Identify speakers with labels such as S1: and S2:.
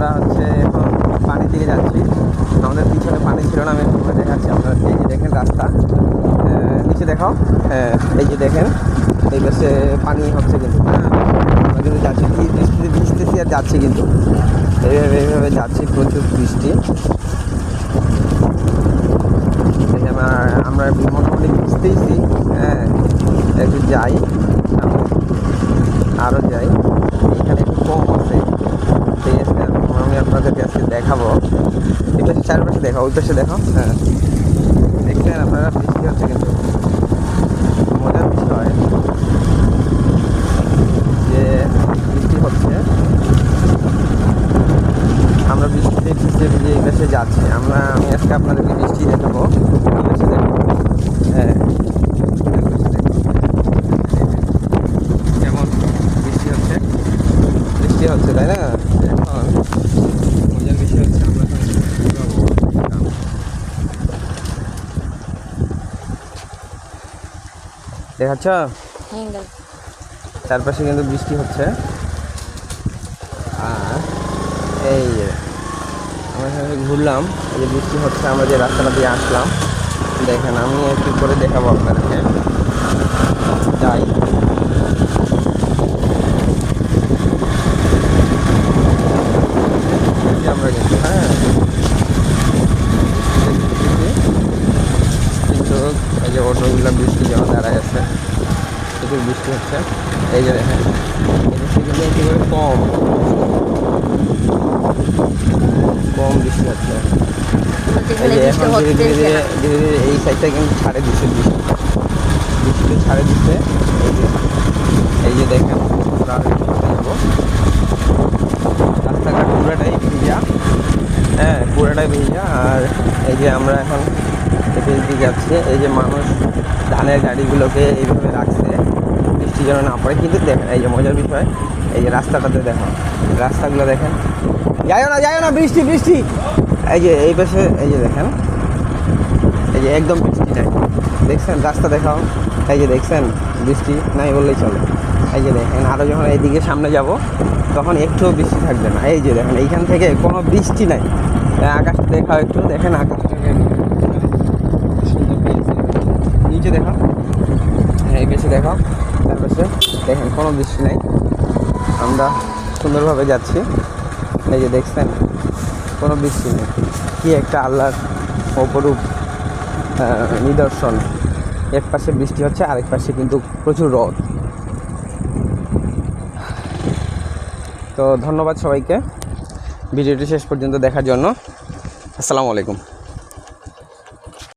S1: আমরা হচ্ছে এখন পানির দিকে যাচ্ছি। আমাদের পিছনে পানি ছিল না, আমি একটু দেখাচ্ছি আপনারা এই যে দেখেন রাস্তা নিচে দেখাও। হ্যাঁ এই যে দেখেন, এই পাশে পানি হচ্ছে কিন্তু। আমরা কিন্তু যাচ্ছি কি- বৃষ্টিতে ভিজতেছি আর যাচ্ছি কিন্তু। এইভাবে এইভাবে যাচ্ছি, প্রচুর বৃষ্টি। আমরা আমরা মোটামুটি ভিজতেইছি হ্যাঁ একটু যাই আরও যাই এখানে একটু কম আছে ঠিক আছে আমি আপনাদেরকে দেখাবো। এই পাশে চারপাশে দেখাও ওই পাশে দেখাও হ্যাঁ। দেখছেন আপনারা বৃষ্টি হচ্ছে কিন্তু। মজার বিষয় যে বৃষ্টি হচ্ছে আমরা বৃষ্টিতে ভিজে ভিজে এই পাশে যাচ্ছি। আমরা আমি আজকে আপনাদেরকে বৃষ্টি দেখাবো। এই পাশে দেখো। হ্যাঁ। কেমন বৃষ্টি হচ্ছে? বৃষ্টি হচ্ছে তাই না এখন মজার বিষয় হচ্ছে আমরা এখন যাব। দেখাচ্ছ? চারপাশে কিন্তু বৃষ্টি হচ্ছে। আর এই আমরা এখানে ঘুরলাম এই যে বৃষ্টি হচ্ছে আমরা যে রাস্তাটা দিয়ে আসলাম দেখেন আমি একটু করে দেখাবো আপনাদেরকে। যাই এই যে আমরা কিন্তু হ্যাঁ কিন্তু এই যে অটোগুলো বৃষ্টি যেমন দাঁড়ায় আছে প্রচুর বৃষ্টি হচ্ছে। এই যে দেখেন বৃষ্টি কিন্তু একেবারে কম। কম বৃষ্টি হচ্ছে। এই যে এখন ধীরে ধীরে ধীরে ধীরে ধীরে এই সাইডটা কিন্তু ছাড়ে দিচ্ছে বৃষ্টি। বৃষ্টি ছাড়ে দিচ্ছে এই যে এই যে দেখেন আমরা যাব রাস্তাঘাট পুরাটাই ভিজা। হ্যাঁ পুরোটাই ভিজা। আর এই যে আমরা এখন দিয়ে যাচ্ছি। এই যে মানুষ ধানের গাড়িগুলোকে এইভাবে রাখছে। বৃষ্টি যেন না পড়ে, কিন্তু দেখেন, এই যে মজার বিষয়, এই যে রাস্তাটাতে দেখো, রাস্তাগুলো দেখেন। যাইও না যাইও না, বৃষ্টি বৃষ্টি। এই যে এই পাশে, এই যে দেখেন, এই যে একদম বৃষ্টি নাই। দেখছেন, রাস্তা দেখাও। এই যে দেখছেন, বৃষ্টি নাই বললেই চলে। এই যে দেখেন আরও যখন এইদিকে সামনে যাব, তখন একটুও বৃষ্টি থাকবে না। এই যে দেখেন, এইখান থেকে কোনো বৃষ্টি নাই। এই আকাশটা দেখাও একটু, দেখেন আকাশটাকে। নিচে দেখাও হ্যাঁ দেখো দেখাও দেখেন, কোনো বৃষ্টি নাই। আমরা সুন্দরভাবে যাচ্ছি। এই যে দেখছেন, কোনো বৃষ্টি নেই। কি একটা আল্লাহর অপরূপ নিদর্শন। এক পাশে বৃষ্টি হচ্ছে, আরেক পাশে কিন্তু প্রচুর রদ। তো ধন্যবাদ সবাইকে। ভিডিওটি শেষ পর্যন্ত দেখার জন্য। আসসালামু আলাইকুম।